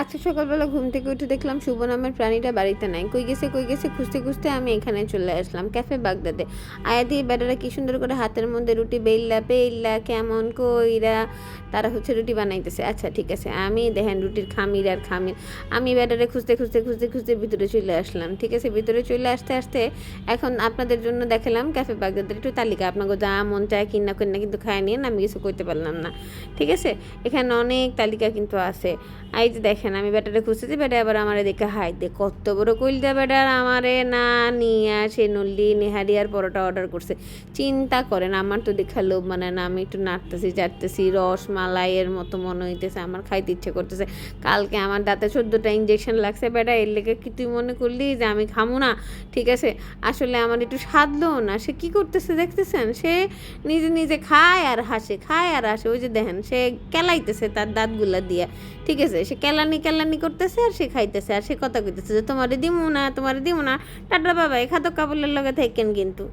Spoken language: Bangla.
আজকে সকালবেলা ঘুম থেকে উঠে দেখলাম শুভ নামের প্রাণীটা বাড়িতে নাই। কই গেছে কই গেছে? খুঁজতে খুঁজতে আমি এখানে চলে আসলাম, ক্যাফে বাগদাদে। আয়া দিয়ে বেটারা কি সুন্দর করে হাতের মধ্যে রুটি বেললা পেইল্লা কেমন কইরা তারা হচ্ছে রুটি বানাইতেছে। আচ্ছা ঠিক আছে, আমি দেখেন রুটির খামির আর খামির। আমি বেটারে খুঁজতে খুঁজতে খুঁজতে খুঁজতে ভিতরে চলে আসলাম, ঠিক আছে? ভিতরে চলে আসতে আসতে এখন আপনাদের জন্য দেখালাম ক্যাফে বাগদাদের একটু তালিকা। আপনাকে যা মন চায় কিনা কিনা কিন্তু খায় নিয়ে আমি কিছু করতে পারলাম না, ঠিক আছে? এখানে অনেক তালিকা কিন্তু আছে। এই যে দেখেন, আমি ব্যাটারে খুঁজতেছি ব্যাটা আবার আমার দেখে হাই দে কত বড় কইলটা ব্যাটার আমারে না নিয়ে সে নল্লি, নেহারি আর পরোটা অর্ডার করছে। চিন্তা করেন, আমার তো দেখা লোভ মানে না, আমি একটু নাড়তেছি চাটতেছি রস, মালাইয়ের মতো মনে হইতেছে, আমার খাইতে ইচ্ছে করতেছে। কালকে আমার দাঁতে চোদ্দোটা ইঞ্জেকশন লাগছে, ব্যাটা, এর লেগে কি তুই মনে করলি যে আমি খামু না? ঠিক আছে, আসলে আমার একটু সাধলো না, সে কি করতেছে দেখতেছেন? সে নিজে নিজে খায় আর হাসে, খায় আর হাসে, ওই যে দেখেন, সে কেলাইতেছে তার দাঁতগুলা দিয়ে। ঠিক আছে সে কেলানি কেলানি করতেছে আর সে খাইতেছে, আর সে কথা কইতেছে যে তোমারে দিমু না, তোমারে দিমু না। টাটা বাবা এ খাতো কাবুলের লগে থাকেন কিন্তু।